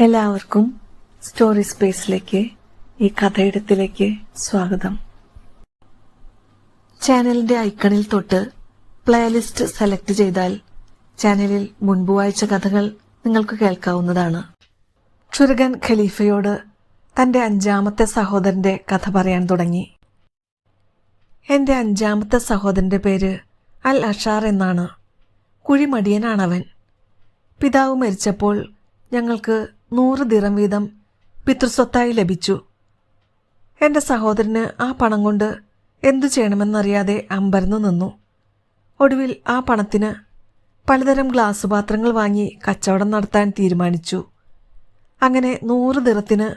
എല്ലാവർക്കും സ്റ്റോറി സ്പേസിലേക്ക് ഈ കഥയിടത്തിലേക്ക് സ്വാഗതം. ചാനലിന്റെ ഐക്കണിൽ തൊട്ട് പ്ലേലിസ്റ്റ് സെലക്ട് ചെയ്താൽ ചാനലിൽ മുൻപ് വായിച്ച കഥകൾ നിങ്ങൾക്ക് കേൾക്കാവുന്നതാണ്. ചുരുകൻ ഖലീഫയോട് തന്റെ അഞ്ചാമത്തെ സഹോദരന്റെ കഥ പറയാൻ തുടങ്ങി. എന്റെ അഞ്ചാമത്തെ സഹോദരന്റെ പേര് അൽ അഷാർ എന്നാണ്. കുഴിമടിയനാണവൻ. പിതാവ് മരിച്ചപ്പോൾ ഞങ്ങൾക്ക് നൂറ് ദിറം വീതം പിതൃസ്വത്തായി ലഭിച്ചു. എന്റെ സഹോദരന് ആ പണം കൊണ്ട് എന്തു ചെയ്യണമെന്നറിയാതെ അമ്പരന്നു നിന്നു. ഒടുവിൽ ആ പണത്തിന് പലതരം ഗ്ലാസ് പാത്രങ്ങൾ വാങ്ങി കച്ചവടം നടത്താൻ തീരുമാനിച്ചു. അങ്ങനെ നൂറ് ദിറത്തിന്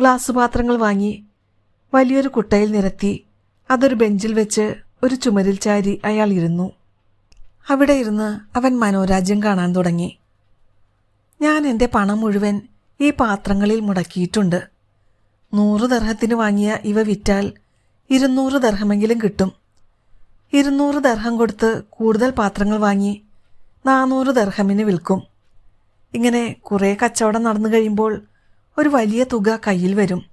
ഗ്ലാസ് പാത്രങ്ങൾ വാങ്ങി വലിയൊരു കുട്ടയിൽ നിരത്തി അതൊരു ബെഞ്ചിൽ വെച്ച് ഒരു ചുമരിൽ ചാരി അയാൾ ഇരുന്നു. അവിടെ ഇരുന്ന് അവൻ മനോരാജ്യം കാണാൻ തുടങ്ങി. ഞാൻ എന്റെ പണം മുഴുവൻ ഈ പാത്രങ്ങളിൽ മുടക്കിയിട്ടുണ്ട്. നൂറ് ദർഹത്തിന് വാങ്ങിയ ഇവ വിറ്റാൽ ഇരുന്നൂറ് ദർഹമെങ്കിലും കിട്ടും. ഇരുന്നൂറ് ദർഹം കൊടുത്ത് കൂടുതൽ പാത്രങ്ങൾ വാങ്ങി നാനൂറ് ദർഹമിന് വിൽക്കും. ഇങ്ങനെ കുറേ കച്ചവടം നടന്നു കഴിയുമ്പോൾ ഒരു വലിയ തുക കയ്യിൽ വരും.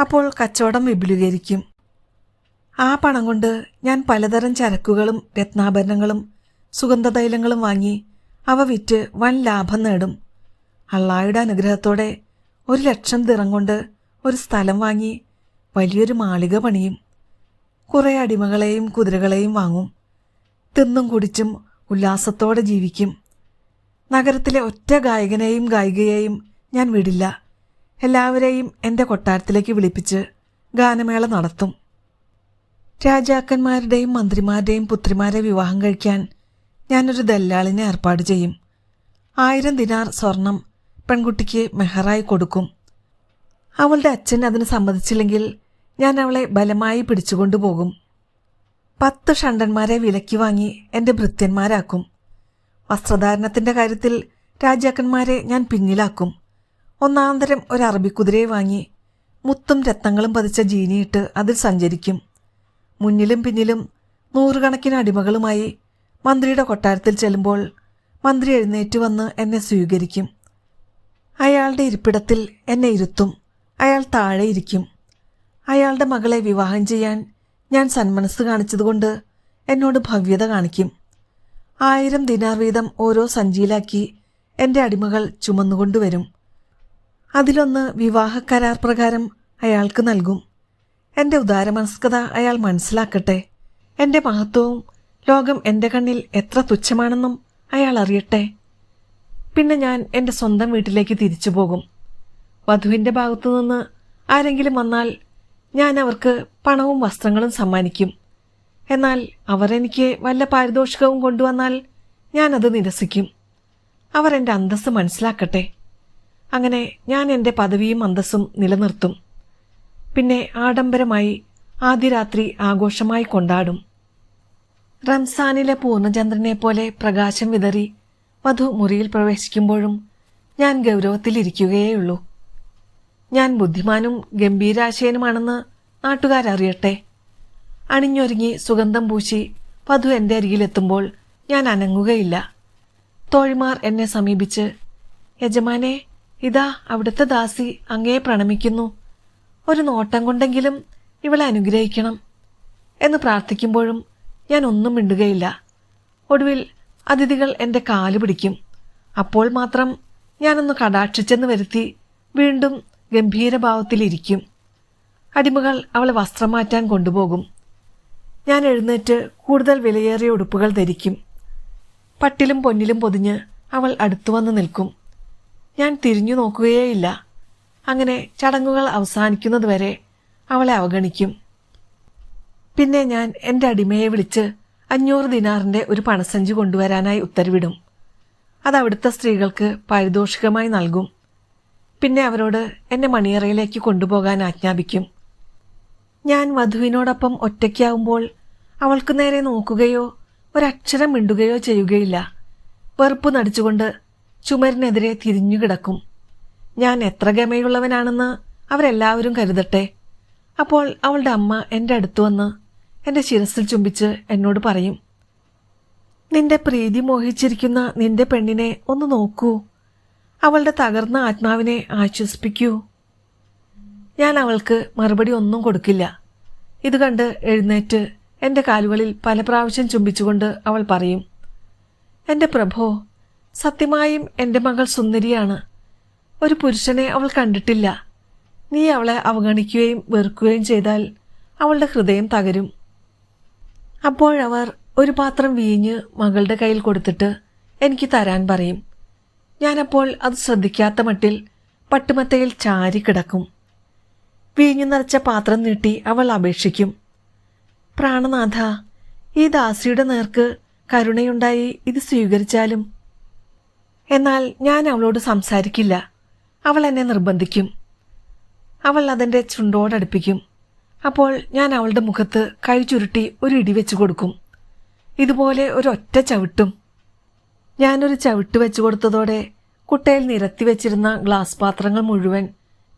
അപ്പോൾ കച്ചവടം വിപുലീകരിക്കും. ആ പണം കൊണ്ട് ഞാൻ പലതരം ചരക്കുകളും രത്നാഭരണങ്ങളും സുഗന്ധതൈലങ്ങളും വാങ്ങി അവ വിറ്റ് വൻ ലാഭം നേടും. അള്ളായുടെ അനുഗ്രഹത്തോടെ ഒരു ലക്ഷം ദിറം കൊണ്ട് ഒരു സ്ഥലം വാങ്ങി വലിയൊരു മാളിക പണിയും കുറേ അടിമകളെയും കുതിരകളെയും വാങ്ങും. തിന്നും കുടിച്ചും ഉല്ലാസത്തോടെ ജീവിക്കും. നഗരത്തിലെ ഒറ്റ ഗായകനെയും ഗായികയെയും ഞാൻ വിടില്ല. എല്ലാവരെയും എന്റെ കൊട്ടാരത്തിലേക്ക് വിളിപ്പിച്ച് ഗാനമേള നടത്തും. രാജാക്കന്മാരുടെയും മന്ത്രിമാരുടെയും പുത്രിമാരെ വിവാഹം കഴിക്കാൻ ഞാനൊരു ദല്ലാളിനെ ഏർപ്പാട് ചെയ്യും. ആയിരം ദിനാർ സ്വർണം പെൺകുട്ടിക്ക് മെഹറായി കൊടുക്കും. അവളുടെ അച്ഛൻ അതിന് സമ്മതിച്ചില്ലെങ്കിൽ ഞാൻ അവളെ ബലമായി പിടിച്ചുകൊണ്ടുപോകും. പത്ത് ഷണ്ടന്മാരെ വിലക്കി വാങ്ങി എന്റെ ഭൃത്യന്മാരാക്കും. വസ്ത്രധാരണത്തിന്റെ കാര്യത്തിൽ രാജാക്കന്മാരെ ഞാൻ പിന്നിലാക്കും. ഒന്നാന്തരം ഒരു അറബിക്കുതിരയെ വാങ്ങി മുത്തും രത്നങ്ങളും പതിച്ച ജീനിയിട്ട് അതിൽ സഞ്ചരിക്കും. മുന്നിലും പിന്നിലും നൂറുകണക്കിന് അടിമകളുമായി മന്ത്രിയുടെ കൊട്ടാരത്തിൽ ചെല്ലുമ്പോൾ മന്ത്രി എഴുന്നേറ്റ് വന്ന് എന്നെ സ്വീകരിക്കും. അയാളുടെ ഇരിപ്പിടത്തിൽ എന്നെ ഇരുത്തും. അയാൾ താഴെ ഇരിക്കും. അയാളുടെ മകളെ വിവാഹം ചെയ്യാൻ ഞാൻ സന്മനസ് കാണിച്ചതുകൊണ്ട് എന്നോട് ഭവ്യത കാണിക്കും. ആയിരം ദിനാർ വീതം ഓരോ സഞ്ചിയിലാക്കി എന്റെ അടിമകൾ ചുമന്നുകൊണ്ടുവരും. അതിലൊന്ന് വിവാഹ കരാർ പ്രകാരം അയാൾക്ക് നൽകും. എന്റെ ഉദാരമനസ്കത അയാൾ മനസ്സിലാക്കട്ടെ. എന്റെ മഹത്വവും ലോകം എന്റെ കണ്ണിൽ എത്ര തുച്ഛമാണെന്നും അയാൾ അറിയട്ടെ. പിന്നെ ഞാൻ എന്റെ സ്വന്തം വീട്ടിലേക്ക് തിരിച്ചു പോകും. വധുവിന്റെ ഭാഗത്തുനിന്ന് ആരെങ്കിലും വന്നാൽ ഞാൻ അവർക്ക് പണവും വസ്ത്രങ്ങളും സമ്മാനിക്കും. എന്നാൽ അവർ എനിക്ക് വല്ല പാരിതോഷികവും കൊണ്ടുവന്നാൽ ഞാനത് നിരസിക്കും. അവർ എന്റെ അന്തസ്സ് മനസ്സിലാക്കട്ടെ. അങ്ങനെ ഞാൻ എന്റെ പദവിയും അന്തസ്സും നിലനിർത്തും. പിന്നെ ആഡംബരമായി ആദ്യ രാത്രി ആഘോഷമായി കൊണ്ടാടും. റംസാനിലെ പൂർണചന്ദ്രനെ പോലെ പ്രകാശം വിതറി വധു മുറിയിൽ പ്രവേശിക്കുമ്പോഴും ഞാൻ ഗൗരവത്തിലിരിക്കുകയേയുള്ളൂ. ഞാൻ ബുദ്ധിമാനും ഗംഭീരാശയനുമാണെന്ന് നാട്ടുകാരറിയട്ടെ. അണിഞ്ഞൊരുങ്ങി സുഗന്ധം പൂശി വധു എന്റെ അരികിലെത്തുമ്പോൾ ഞാൻ അനങ്ങുകയില്ല. തോഴിമാർ എന്നെ സമീപിച്ച് യജമാനെ ഇതാ അവിടുത്തെ ദാസി അങ്ങയെ പ്രണമിക്കുന്നു. ഒരു നോട്ടം കൊണ്ടെങ്കിലും ഇവളെ അനുഗ്രഹിക്കണം എന്ന് പ്രാർത്ഥിക്കുമ്പോഴും ഞാൻ ഒന്നും മിണ്ടുകയില്ല. ഒടുവിൽ അതിഥികൾ എന്റെ കാൽ പിടിക്കും. അപ്പോൾ മാത്രം ഞാനൊന്ന് കടാക്ഷിച്ചെന്ന് വരുത്തി വീണ്ടും ഗംഭീരഭാവത്തിലിരിക്കും. അടിമകൾ അവളെ വസ്ത്രം മാറ്റാൻ കൊണ്ടുപോകും. ഞാൻ എഴുന്നേറ്റ് കൂടുതൽ വിലയേറിയ ഉടുപ്പുകൾ ധരിക്കും. പട്ടിലും പൊന്നിലും പൊതിഞ്ഞ് അവൾ അടുത്തു വന്ന് നിൽക്കും. ഞാൻ തിരിഞ്ഞു നോക്കുകയേയില്ല. അങ്ങനെ ചടങ്ങുകൾ അവസാനിക്കുന്നതുവരെ അവളെ അവഗണിക്കും. പിന്നെ ഞാൻ എന്റെ അടിമയെ വിളിച്ച് അഞ്ഞൂറ് ദിനാറിന്റെ ഒരു പണസഞ്ചി കൊണ്ടുവരാനായി ഉത്തരവിടും. അത് അവിടുത്തെ സ്ത്രീകൾക്ക് പാരിതോഷികമായി നൽകും. പിന്നെ അവരോട് എന്നെ മണിയറയിലേക്ക് കൊണ്ടുപോകാൻ ആജ്ഞാപിക്കും. ഞാൻ വധുവിനോടൊപ്പം ഒറ്റയ്ക്കാവുമ്പോൾ അവൾക്ക് നേരെ നോക്കുകയോ ഒരക്ഷരം മിണ്ടുകയോ ചെയ്യുകയില്ല. വെറുപ്പ് നടിച്ചുകൊണ്ട് ചുമരിനെതിരെ തിരിഞ്ഞു കിടക്കും. ഞാൻ എത്ര ഗമയുള്ളവനാണെന്ന് അവരെല്ലാവരും കരുതട്ടെ. അപ്പോൾ അവളുടെ അമ്മ എന്റെ അടുത്ത് വന്ന് എന്റെ ശിരസിൽ ചുംബിച്ച് എന്നോട് പറയും നിന്റെ പ്രീതി മോഹിച്ചിരിക്കുന്ന നിന്റെ പെണ്ണിനെ ഒന്ന് നോക്കൂ. അവളുടെ തകർന്ന ആത്മാവിനെ ആശ്വസിപ്പിക്കൂ. ഞാൻ അവൾക്ക് മറുപടി ഒന്നും കൊടുക്കില്ല. ഇത് കണ്ട് എഴുന്നേറ്റ് എന്റെ കാലുകളിൽ പല പ്രാവശ്യം ചുംബിച്ചുകൊണ്ട് അവൾ പറയും എന്റെ പ്രഭോ സത്യമായും എന്റെ മകൾ സുന്ദരിയാണ്. ഒരു പുരുഷനെ അവൾ കണ്ടിട്ടില്ല. നീ അവളെ അവഗണിക്കുകയും വെറുക്കുകയും ചെയ്താൽ അവളുടെ ഹൃദയം തകരും. അപ്പോഴവർ ഒരു പാത്രം വീഞ്ഞ് മകളുടെ കയ്യിൽ കൊടുത്തിട്ട് എനിക്ക് തരാൻ പറയും. ഞാനപ്പോൾ അത് ശ്രദ്ധിക്കാത്ത മട്ടിൽ പട്ടുമത്തയിൽ ചാരി കിടക്കും. വീഞ്ഞു നിറച്ച പാത്രം നീട്ടി അവൾ അപേക്ഷിക്കും. പ്രാണനാഥ ഈ ദാസിയുടെ നേർക്ക് കരുണയുണ്ടായി ഇത് സ്വീകരിച്ചാലും? എന്നാൽ ഞാൻ അവളോട് സംസാരിക്കില്ല. അവൾ എന്നെ നിർബന്ധിക്കും. അവൾ അതിന്റെ ചുണ്ടോടടുപ്പിക്കും. അപ്പോൾ ഞാൻ അവളുടെ മുഖത്ത് കൈ ചുരുട്ടി ഒരു ഇടി വെച്ചു കൊടുക്കും. ഇതുപോലെ ഒരൊറ്റ ചവിട്ടും. ഞാനൊരു ചവിട്ട് വെച്ചു കൊടുത്തതോടെ കുട്ടയിൽ നിരത്തി വെച്ചിരുന്ന ഗ്ലാസ് പാത്രങ്ങൾ മുഴുവൻ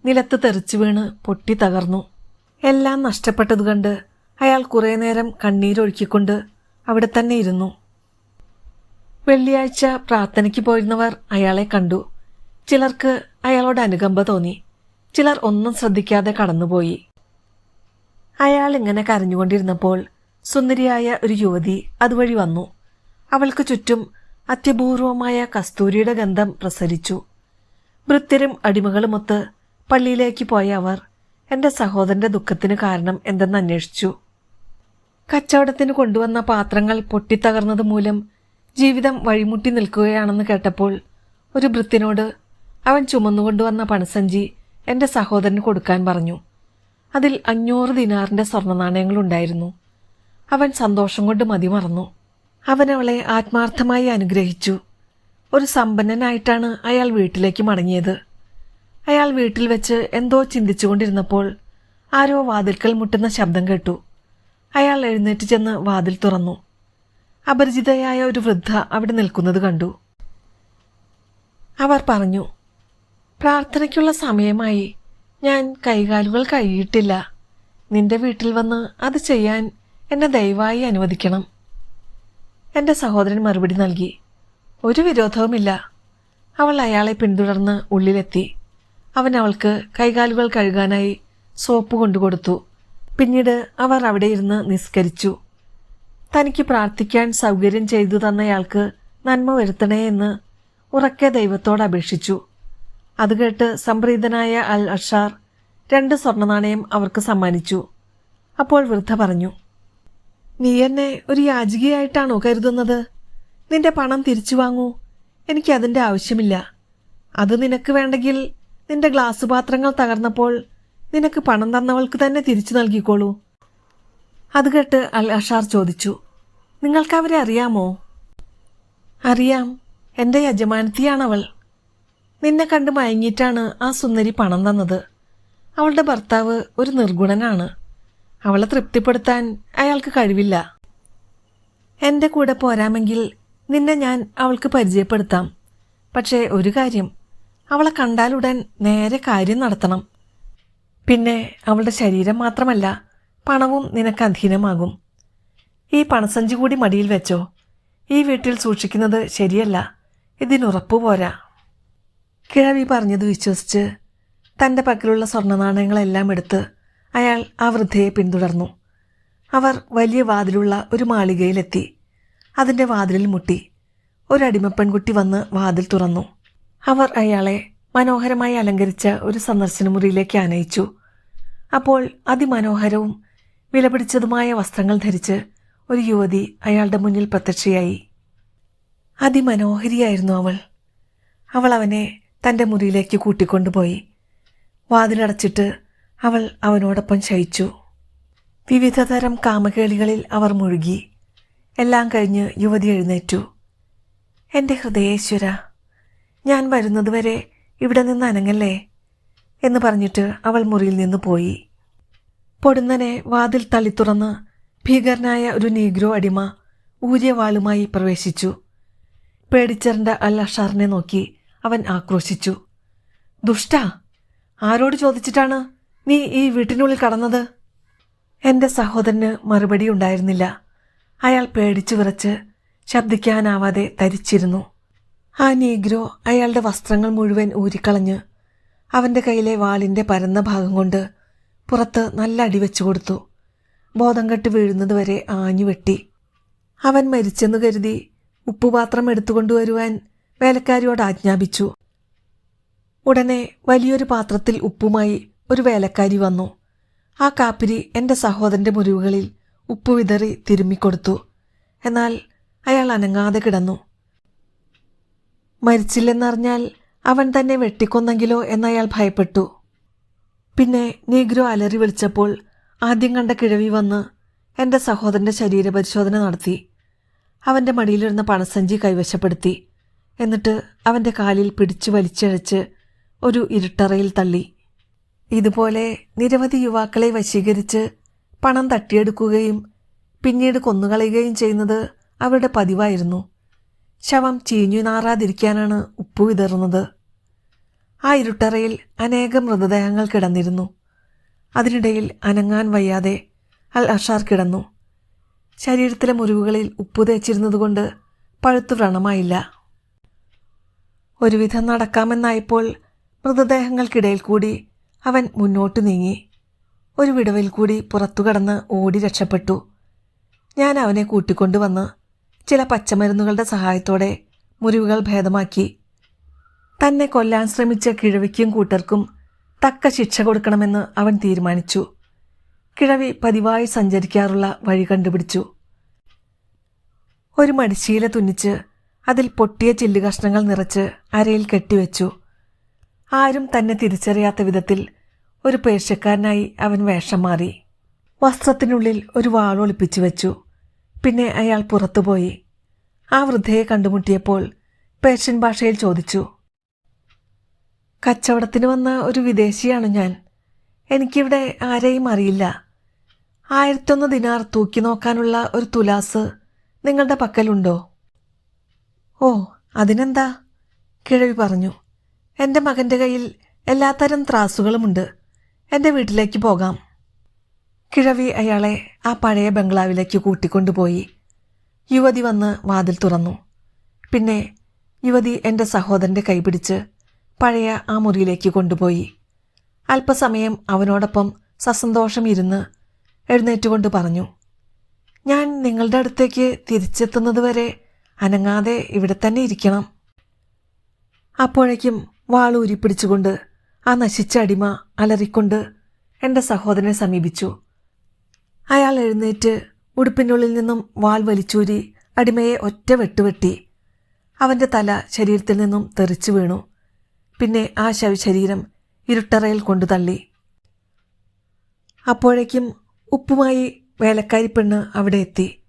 നിലത്ത് തെറിച്ചു വീണ് പൊട്ടി തകർന്നു. എല്ലാം നഷ്ടപ്പെട്ടത് കണ്ട് അയാൾ കുറേ നേരം കണ്ണീരൊഴുക്കിക്കൊണ്ട് അവിടെ തന്നെ ഇരുന്നു. വെള്ളിയാഴ്ച പ്രാർത്ഥനയ്ക്ക് പോയിരുന്നവർ അയാളെ കണ്ടു. ചിലർക്ക് അയാളോട് അനുകമ്പ തോന്നി. ചിലർ ഒന്നും ശ്രദ്ധിക്കാതെ കടന്നുപോയി. അയാൾ ഇങ്ങനെ കരഞ്ഞുകൊണ്ടിരുന്നപ്പോൾ സുന്ദരിയായ ഒരു യുവതി അതുവഴി വന്നു. അവൾക്ക് ചുറ്റും അത്യപൂർവമായ കസ്തൂരിയുടെ ഗന്ധം പ്രസരിച്ചു. ഭൃത്യരും അടിമകളുമൊത്ത് പള്ളിയിലേക്ക് പോയ അവർ എന്റെ സഹോദരന്റെ ദുഃഖത്തിന് കാരണം എന്തെന്ന് അന്വേഷിച്ചു. കച്ചവടത്തിന് കൊണ്ടുവന്ന പാത്രങ്ങൾ പൊട്ടിത്തകർന്നത് മൂലം ജീവിതം വഴിമുട്ടി നിൽക്കുകയാണെന്ന് കേട്ടപ്പോൾ ഒരു ഭൃത്യനോട് അവൻ ചുമന്നുകൊണ്ടുവന്ന പണസഞ്ചി എന്റെ സഹോദരന് കൊടുക്കാൻ പറഞ്ഞു. അതിൽ അഞ്ഞൂറ് ദിനാറിന്റെ സ്വർണ നാണയങ്ങളുണ്ടായിരുന്നു അവൻ സന്തോഷം കൊണ്ട് മതിമറന്നു. അവൻ അവളെ ആത്മാർത്ഥമായി അനുഗ്രഹിച്ചു. ഒരു സമ്പന്നനായിട്ടാണ് അയാൾ വീട്ടിലേക്ക് മടങ്ങിയത്. അയാൾ വീട്ടിൽ വെച്ച് എന്തോ ചിന്തിച്ചുകൊണ്ടിരുന്നപ്പോൾ ആരോ വാതിൽക്കൽ മുട്ടുന്ന ശബ്ദം കേട്ടു. അയാൾ എഴുന്നേറ്റ് ചെന്ന് വാതിൽ തുറന്നു. അപരിചിതയായ ഒരു വൃദ്ധ അവിടെ നിൽക്കുന്നത് കണ്ടു. അവർ പറഞ്ഞു പ്രാർത്ഥനയ്ക്കുള്ള സമയമായി. ഞാൻ കൈകാലുകൾ കഴിയിട്ടില്ല നിന്റെ വീട്ടിൽ വന്ന് അത് ചെയ്യാൻ എന്നെ ദയവായി അനുവദിക്കണം. എന്റെ സഹോദരൻ മറുപടി നൽകി. ഒരു വിരോധവുമില്ല. അവൾ അയാളെ പിന്തുടർന്ന് ഉള്ളിലെത്തി. അവൻ അവൾക്ക് കൈകാലുകൾ കഴുകാനായി സോപ്പ് കൊണ്ടുകൊടുത്തു. പിന്നീട് അവർ അവിടെ ഇരുന്ന് നിസ്കരിച്ചു. തനിക്ക് പ്രാർത്ഥിക്കാൻ സൗകര്യം ചെയ്തു തന്നയാൾക്ക് നന്മ വരുത്തണേ എന്ന് ഉറക്കെ ദൈവത്തോട് അപേക്ഷിച്ചു. അത് കേട്ട് സംപ്രീതനായ അൽ അഷാർ രണ്ട് സ്വർണനാണയം അവർക്ക് സമ്മാനിച്ചു. അപ്പോൾ വൃദ്ധ പറഞ്ഞു നീ എന്നെ ഒരു യാചികയായിട്ടാണോ കരുതുന്നത്? നിന്റെ പണം തിരിച്ചു വാങ്ങൂ. എനിക്കതിന്റെ ആവശ്യമില്ല. അത് നിനക്ക് വേണ്ടെങ്കിൽ നിന്റെ ഗ്ലാസ് പാത്രങ്ങൾ തകർന്നപ്പോൾ നിനക്ക് പണം തന്നവൾക്ക് തന്നെ തിരിച്ചു നൽകിക്കോളൂ. അത് കേട്ട് അൽ അഷാർ ചോദിച്ചു നിങ്ങൾക്കവരെ അറിയാമോ? അറിയാം. എന്റെ യജമാനത്തിയാണവൾ. നിന്നെ കണ്ട് മയങ്ങിയിട്ടാണ് ആ സുന്ദരി പണം തന്നത്. അവളുടെ ഭർത്താവ് ഒരു നിർഗുണനാണ്. അവളെ തൃപ്തിപ്പെടുത്താൻ അയാൾക്ക് കഴിവില്ല. എന്റെ കൂടെ പോരാമെങ്കിൽ നിന്നെ ഞാൻ അവൾക്ക് പരിചയപ്പെടുത്താം. പക്ഷേ ഒരു കാര്യം അവളെ കണ്ടാലുടൻ നേരെ കാര്യം നടത്തണം. പിന്നെ അവളുടെ ശരീരം മാത്രമല്ല പണവും നിനക്ക് അധീനമാകും. ഈ പണസഞ്ചി കൂടി മടിയിൽ വെച്ചോ. ഈ വീട്ടിൽ സൂക്ഷിക്കുന്നത് ശരിയല്ല. ഇതിനുറപ്പു പോരാ കിഴവി പറഞ്ഞത് വിശ്വസിച്ച് തന്റെ പക്കലുള്ള സ്വർണ നാണയങ്ങളെല്ലാം എടുത്ത് അയാൾ ആ വൃദ്ധയെ പിന്തുടർന്നു. അവർ വലിയ വാതിലുള്ള ഒരു മാളികയിലെത്തി. അതിന്റെ വാതിലിൽ മുട്ടി ഒരടിമപ്പെൺകുട്ടി വന്ന് വാതിൽ തുറന്നു. അവർ അയാളെ മനോഹരമായി അലങ്കരിച്ച ഒരു സന്ദർശന മുറിയിലേക്ക് ആനയിച്ചു. അപ്പോൾ അതിമനോഹരവും വിലപിടിച്ചതുമായ വസ്ത്രങ്ങൾ ധരിച്ച് ഒരു യുവതി അയാളുടെ മുന്നിൽ പ്രത്യക്ഷയായി. അതിമനോഹരിയായിരുന്നു അവൾ. അവൾ അവനെ തന്റെ മുറിയിലേക്ക് കൂട്ടിക്കൊണ്ടുപോയി. വാതിലടച്ചിട്ട് അവൾ അവനോടൊപ്പം ശയിച്ചു. വിവിധതരം കാമകേളികളിൽ അവർ മുഴുകി. എല്ലാം കഴിഞ്ഞ് യുവതി എഴുന്നേറ്റു. എന്റെ ഹൃദയേശ്വര ഞാൻ വരുന്നതുവരെ ഇവിടെ നിന്ന് അനങ്ങല്ലേ? എന്ന് പറഞ്ഞിട്ട് അവൾ മുറിയിൽ നിന്ന് പോയി. പൊടുന്നനെ വാതിൽ തള്ളിത്തുറന്ന് ഭീകരനായ ഒരു നീഗ്രോ അടിമ ഊരിയ വാളുമായി പ്രവേശിച്ചു. പേടിച്ചറിന്റെ അൽ അഷാറിനെ നോക്കി അവൻ ആക്രോശിച്ചു. ദുഷ്ട ആരോട് ചോദിച്ചിട്ടാണ് നീ ഈ വീട്ടിനുള്ളിൽ കടന്നത്? എന്റെ സഹോദരന് മറുപടി ഉണ്ടായിരുന്നില്ല. അയാൾ പേടിച്ചു വിറച്ച് ശബ്ദിക്കാനാവാതെ തരിച്ചിരുന്നു ആ നീഗ്രോ അയാളുടെ വസ്ത്രങ്ങൾ മുഴുവൻ ഊരിക്കളഞ്ഞ് അവന്റെ കയ്യിലെ വാളിന്റെ പരന്ന ഭാഗം കൊണ്ട് പുറത്ത് നല്ല അടി വെച്ചു കൊടുത്തു. ബോധം കെട്ട് വീഴുന്നതുവരെ ആഞ്ഞു വെട്ടി. അവൻ മരിച്ചെന്ന് കരുതി ഉപ്പുപാത്രം എടുത്തുകൊണ്ടുവരുവാൻ വേലക്കാരിയോട് ആജ്ഞാപിച്ചു. ഉടനെ വലിയൊരു പാത്രത്തിൽ ഉപ്പുമായി ഒരു വേലക്കാരി വന്നു. ആ കാപ്പിരി എന്റെ സഹോദരന്റെ മുറിവുകളിൽ ഉപ്പ് വിതറി തിരുമ്മിക്കൊടുത്തു. എന്നാൽ അയാൾ അനങ്ങാതെ കിടന്നു. മരിച്ചില്ലെന്നറിഞ്ഞാൽ അവൻ തന്നെ വെട്ടിക്കൊന്നെങ്കിലോ എന്നയാൾ ഭയപ്പെട്ടു. പിന്നെ നീഗ്രോ അലറി വിളിച്ചപ്പോൾ ആദ്യം കണ്ട കിഴവി വന്ന് എന്റെ സഹോദരന്റെ ശരീരപരിശോധന നടത്തി. അവന്റെ മടിയിലിരുന്ന പണസഞ്ചി കൈവശപ്പെടുത്തി. എന്നിട്ട് അവന്റെ കാലിൽ പിടിച്ചു വലിച്ചഴച്ച് ഒരു ഇരുട്ടറയിൽ തള്ളി. ഇതുപോലെ നിരവധി യുവാക്കളെ വശീകരിച്ച് പണം തട്ടിയെടുക്കുകയും പിന്നീട് കൊന്നുകളയുകയും ചെയ്യുന്നത് അവരുടെ പതിവായിരുന്നു. ശവം ചീഞ്ഞു നാറാതിരിക്കാനാണ് ഉപ്പ് വിതറുന്നത്. ആ ഇരുട്ടറയിൽ അനേകം മൃതദേഹങ്ങൾ കിടന്നിരുന്നു. അതിനിടയിൽ അനങ്ങാൻ വയ്യാതെ അൽ അഷാർ കിടന്നു. ശരീരത്തിലെ മുറിവുകളിൽ ഉപ്പ് തേച്ചിരുന്നതുകൊണ്ട് പഴുത്തു വ്രണമായില്ല. ഒരുവിധം നടക്കാമെന്നായപ്പോൾ മൃതദേഹങ്ങൾക്കിടയിൽ കൂടി അവൻ മുന്നോട്ട് നീങ്ങി. ഒരു വിടവിൽ കൂടി പുറത്തു കടന്ന് ഓടി രക്ഷപ്പെട്ടു. ഞാൻ അവനെ കൂട്ടിക്കൊണ്ടുവന്ന് ചില പച്ചമരുന്നുകളുടെ സഹായത്തോടെ മുറിവുകൾ ഭേദമാക്കി. തന്നെ കൊല്ലാൻ ശ്രമിച്ച കിഴവിക്കും കൂട്ടർക്കും തക്ക ശിക്ഷ കൊടുക്കണമെന്ന് അവൻ തീരുമാനിച്ചു. കിഴവി പതിവായി സഞ്ചരിക്കാറുള്ള വഴി കണ്ടുപിടിച്ചു. ഒരു മടിശീല തുന്നിച്ച് അതിൽ പൊട്ടിയ ചില്ലുകഷ്ണങ്ങൾ നിറച്ച് അരയിൽ കെട്ടിവെച്ചു. ആരും തന്നെ തിരിച്ചറിയാത്ത വിധത്തിൽ ഒരു പേർഷ്യക്കാരനായി അവൻ വേഷം മാറി. വസ്ത്രത്തിനുള്ളിൽ ഒരു വാളൊളിപ്പിച്ചു വെച്ചു. പിന്നെ അയാൾ പുറത്തുപോയി. ആ വൃദ്ധയെ കണ്ടുമുട്ടിയപ്പോൾ പേർഷ്യൻ ഭാഷയിൽ ചോദിച്ചു കച്ചവടത്തിന് വന്ന ഒരു വിദേശിയാണ് ഞാൻ. എനിക്കിവിടെ ആരെയും അറിയില്ല. ആയിരത്തൊന്ന് ദിനാർ തൂക്കി നോക്കാനുള്ള ഒരു തുലാസ് നിങ്ങളുടെ പക്കലുണ്ടോ? ഓ അതിനെന്താ? കിഴവി പറഞ്ഞു എന്റെ മകന്റെ കയ്യിൽ എല്ലാത്തരം ത്രാസുകളുമുണ്ട്. എന്റെ വീട്ടിലേക്ക് പോകാം. കിഴവി അയാളെ ആ പഴയ ബംഗ്ലാവിലേക്ക് കൂട്ടിക്കൊണ്ടുപോയി. യുവതി വന്ന് വാതിൽ തുറന്നു. പിന്നെ യുവതി എന്റെ സഹോദരന്റെ കൈപിടിച്ച് പഴയ ആ മുറിയിലേക്ക് കൊണ്ടുപോയി. അല്പസമയം അവനോടൊപ്പം സസന്തോഷം ഇരുന്ന് എഴുന്നേറ്റുകൊണ്ട് പറഞ്ഞു ഞാൻ നിങ്ങളുടെ അടുത്തേക്ക് തിരിച്ചെത്തുന്നതുവരെ അനങ്ങാതെ ഇവിടെ തന്നെ ഇരിക്കണം. അപ്പോഴേക്കും വാളൂരി പിടിച്ചുകൊണ്ട് ആ നശിച്ച അടിമ അലറിക്കൊണ്ട് എന്റെ സഹോദരനെ സമീപിച്ചു. അയാൾ എഴുന്നേറ്റ് ഉടുപ്പിനുള്ളിൽ നിന്നും വാൾ വലിച്ചൂരി അടിമയെ ഒറ്റ വെട്ടുവെട്ടി അവന്റെ തല ശരീരത്തിൽ നിന്നും തെറിച്ചു വീണു. പിന്നെ ആ ശവശരീരം ഇരുട്ടറയിൽ കൊണ്ടു തള്ളി. അപ്പോഴേക്കും ഉപ്പുമായി വേലക്കാരി പെണ്ണ് അവിടെ എത്തി.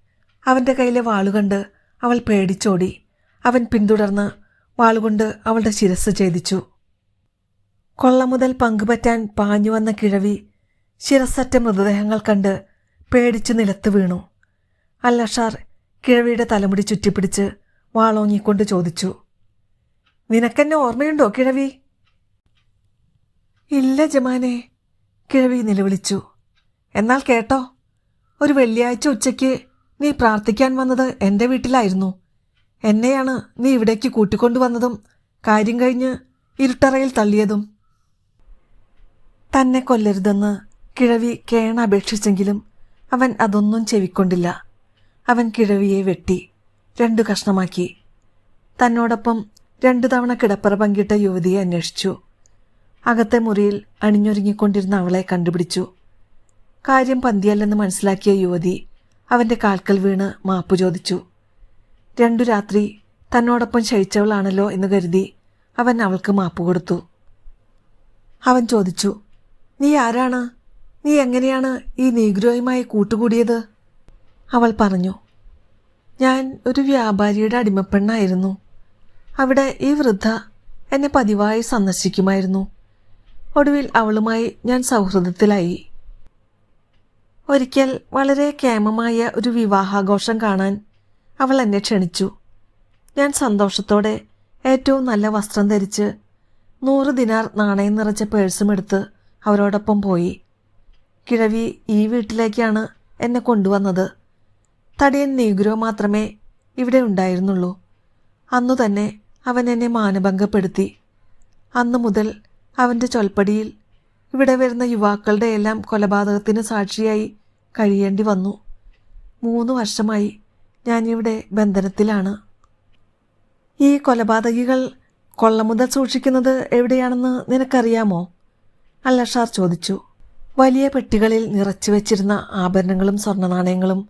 അവന്റെ കയ്യിലെ വാളുകണ്ട് അവൾ പേടിച്ചോടി. അവൻ പിന്തുടർന്ന് വാളുകൊണ്ട് അവളുടെ ശിരസ് ഛേദിച്ചു. കൊള്ള മുതൽ പങ്കുപറ്റാൻ പാഞ്ഞു വന്ന കിഴവി ശിരസറ്റ മൃതദേഹങ്ങൾ കണ്ട് പേടിച്ചു നിലത്ത് വീണു. അല്ലഷാർ കിഴവിയുടെ തലമുടി ചുറ്റിപ്പിടിച്ച് വാളോങ്ങിക്കൊണ്ട് ചോദിച്ചു നിനക്കെന്നെ ഓർമ്മയുണ്ടോ കിഴവി? ഇല്ല ജമാനെ കിഴവി നിലവിളിച്ചു. എന്നാൽ കേട്ടോ ഒരു വെള്ളിയാഴ്ച ഉച്ചയ്ക്ക് നീ പ്രാർത്ഥിക്കാൻ വന്നത് എന്റെ വീട്ടിലായിരുന്നു. എന്നെയാണ് നീ ഇവിടേക്ക് കൂട്ടിക്കൊണ്ടുവന്നതും കാര്യം കഴിഞ്ഞ് ഇരുട്ടറയിൽ തള്ളിയതും. തന്നെ കൊല്ലരുതെന്ന് കിഴവി കേണ അപേക്ഷിച്ചെങ്കിലും അവൻ അതൊന്നും ചെവിക്കൊണ്ടില്ല. അവൻ കിഴവിയെ വെട്ടി രണ്ടു കഷ്ണമാക്കി. തന്നോടൊപ്പം രണ്ടു തവണ കിടപ്പറ പങ്കിട്ട യുവതിയെ അന്വേഷിച്ചു. അകത്തെ മുറിയിൽ അണിഞ്ഞൊരുങ്ങിക്കൊണ്ടിരുന്ന അവളെ കണ്ടുപിടിച്ചു. കാര്യം പന്തിയല്ലെന്ന് മനസ്സിലാക്കിയ യുവതി അവന്റെ കാൽക്കൽ വീണ് മാപ്പ് ചോദിച്ചു. രണ്ടു രാത്രി തന്നോടൊപ്പം ശയിച്ചവളാണല്ലോ എന്ന് കരുതി അവൻ അവൾക്ക് മാപ്പ് കൊടുത്തു. അവൻ ചോദിച്ചു നീ ആരാണ്? നീ എങ്ങനെയാണ് ഈ നീഗ്രോയുമായി കൂട്ടുകൂടിയത്? അവൾ പറഞ്ഞു ഞാൻ ഒരു വ്യാപാരിയുടെ അടിമപ്പെണ്ണായിരുന്നു. അവിടെ ഈ വൃദ്ധ എന്നെ പതിവായി സന്ദർശിക്കുമായിരുന്നു. ഒടുവിൽ അവളുമായി ഞാൻ സൗഹൃദത്തിലായി. ഒരിക്കൽ വളരെ കേമമായ ഒരു വിവാഹാഘോഷം കാണാൻ അവൾ എന്നെ ക്ഷണിച്ചു. ഞാൻ സന്തോഷത്തോടെ ഏറ്റവും നല്ല വസ്ത്രം ധരിച്ച് നൂറ് ദിനാർ നാണയം നിറച്ച പേഴ്സും എടുത്ത് അവരോടൊപ്പം പോയി. കിഴവി ഈ വീട്ടിലേക്കാണ് എന്നെ കൊണ്ടുവന്നത്. തടിയൻ നീഗ്രോ മാത്രമേ ഇവിടെ ഉണ്ടായിരുന്നുള്ളൂ. അന്നു തന്നെ അവൻ എന്നെ മാനഭംഗപ്പെടുത്തി. അന്നു മുതൽ അവന്റെ ചൊൽപ്പടിയിൽ ഇവിടെ വരുന്ന യുവാക്കളുടെ എല്ലാം കൊലപാതകത്തിന് സാക്ഷിയായി കഴിയേണ്ടി വന്നു. മൂന്ന് വർഷമായി ഞാനിവിടെ ബന്ധനത്തിലാണ്. ഈ കൊലപാതകികൾ കൊള്ളമുതൽ സൂക്ഷിക്കുന്നത് എവിടെയാണെന്ന് നിനക്കറിയാമോ? അല്ലഷാർ ചോദിച്ചു. വലിയ പെട്ടികളിൽ നിറച്ചു വെച്ചിരുന്ന ആഭരണങ്ങളും സ്വർണ നാണയങ്ങളും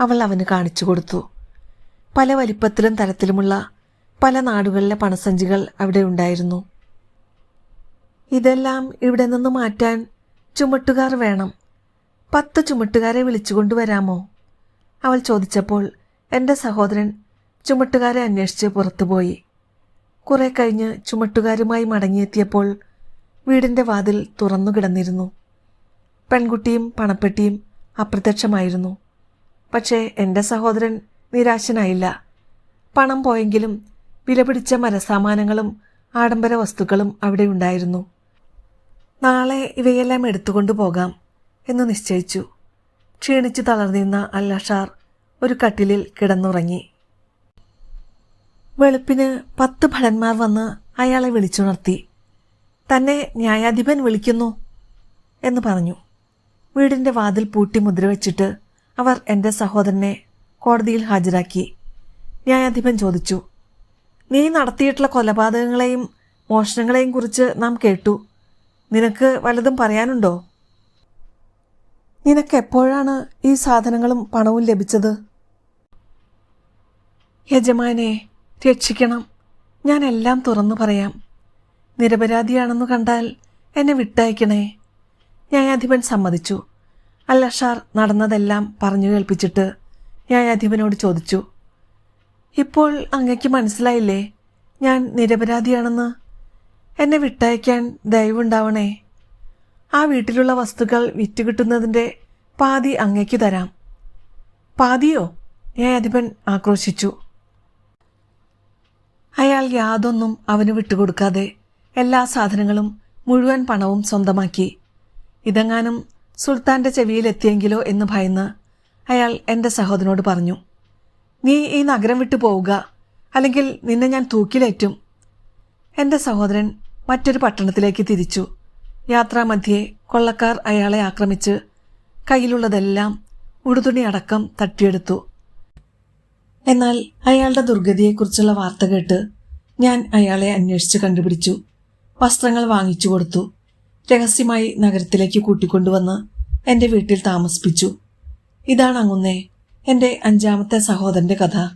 അവൾ അവന് കാണിച്ചു കൊടുത്തു. പല വലിപ്പത്തിലും തരത്തിലുമുള്ള പല നാടുകളിലെ പണസഞ്ചികൾ അവിടെ ഉണ്ടായിരുന്നു. ഇതെല്ലാം ഇവിടെ നിന്ന് മാറ്റാൻ ചുമട്ടുകാർ വേണം. പത്ത് ചുമട്ടുകാരെ വിളിച്ചുകൊണ്ടുവരാമോ അവൾ ചോദിച്ചപ്പോൾ എന്റെ സഹോദരൻ ചുമട്ടുകാരെ അന്വേഷിച്ച് പുറത്തുപോയി. കുറെ കഴിഞ്ഞ് ചുമട്ടുകാരുമായി മടങ്ങിയെത്തിയപ്പോൾ വീടിന്റെ വാതിൽ തുറന്നു കിടന്നിരുന്നു. പെൺകുട്ടിയും പണപ്പെട്ടിയും അപ്രത്യക്ഷമായിരുന്നു. പക്ഷേ എന്റെ സഹോദരൻ നിരാശനായില്ല. പണം പോയെങ്കിലും വിലപിടിച്ച മരസാമാനങ്ങളും ആഡംബര വസ്തുക്കളും അവിടെ ഉണ്ടായിരുന്നു. നാളെ ഇവയെല്ലാം എടുത്തുകൊണ്ടു പോകാം എന്ന് നിശ്ചയിച്ചു. ക്ഷീണിച്ചു തളർന്നിരുന്ന അല്ലഷാർ ഒരു കട്ടിലിൽ കിടന്നുറങ്ങി. വെളുപ്പിന് പത്ത് ഭടന്മാർ വന്ന് അയാളെ വിളിച്ചുണർത്തി. തന്നെ ന്യായാധിപൻ വിളിക്കുന്നു എന്ന് പറഞ്ഞു. വീടിന്റെ വാതിൽ പൂട്ടി മുദ്രവെച്ചിട്ട് അവർ എന്റെ സഹോദരനെ കോടതിയിൽ ഹാജരാക്കി. ന്യായാധിപൻ ചോദിച്ചു നീ നടത്തിയിട്ടുള്ള കൊലപാതകങ്ങളെയും മോഷണങ്ങളെയും കുറിച്ച് നാം കേട്ടു. നിനക്ക് വല്ലതും പറയാനുണ്ടോ? നിനക്ക് എപ്പോഴാണ് ഈ സാധനങ്ങളും പണവും ലഭിച്ചത്? യജമാനെ രക്ഷിക്കണം. ഞാൻ എല്ലാം തുറന്നു പറയാം. നിരപരാധിയാണെന്ന് കണ്ടാൽ എന്നെ വിട്ടയക്കണേ. ന്യായാധിപൻ സമ്മതിച്ചു. അല്ലഷാർ നടന്നതെല്ലാം പറഞ്ഞു കേൾപ്പിച്ചിട്ട് ന്യായാധിപനോട് ചോദിച്ചു. ഇപ്പോൾ അങ്ങയ്ക്ക് മനസ്സിലായില്ലേ? ഞാൻ നിരപരാധിയാണെന്ന് എന്നെ വിട്ടയക്കാൻ ദയവുണ്ടാവണേ. ആ വീട്ടിലുള്ള വസ്തുക്കൾ വിറ്റുകിട്ടുന്നതിന്റെ പാതി അങ്ങയ്ക്ക് തരാം. പാതിയോ? ന്യായാധിപൻ ആക്രോശിച്ചു. അയാൾ യാതൊന്നും അവന് വിട്ടുകൊടുക്കാതെ എല്ലാ സാധനങ്ങളും മുഴുവൻ പണവും സ്വന്തമാക്കി. ഇതെങ്ങാനും സുൽത്താന്റെ ചെവിയിലെത്തിയെങ്കിലോ എന്ന് ഭയന്ന് അയാൾ എന്റെ സഹോദരനോട് പറഞ്ഞു നീ ഈ നഗരം വിട്ടു പോവുക അല്ലെങ്കിൽ നിന്നെ ഞാൻ തൂക്കിലേറ്റും. എന്റെ സഹോദരൻ മറ്റൊരു പട്ടണത്തിലേക്ക് തിരിച്ചു. യാത്രാമധ്യേ കൊള്ളക്കാർ അയാളെ ആക്രമിച്ച് കയ്യിലുള്ളതെല്ലാം ഉടുതുണി അടക്കം തട്ടിയെടുത്തു. എന്നാൽ അയാളുടെ ദുർഗതിയെക്കുറിച്ചുള്ള വാർത്ത കേട്ട് ഞാൻ അയാളെ അന്വേഷിച്ച് കണ്ടുപിടിച്ചു. വസ്ത്രങ്ങൾ വാങ്ങിച്ചു കൊടുത്തു. രഹസ്യമായി നഗരത്തിലേക്ക് കൂട്ടിക്കൊണ്ടുവന്ന് എന്റെ വീട്ടിൽ താമസിപ്പിച്ചു. ഇതാണ് അങ്ങുന്നേ എന്റെ അഞ്ചാമത്തെ സഹോദരന്റെ കഥ.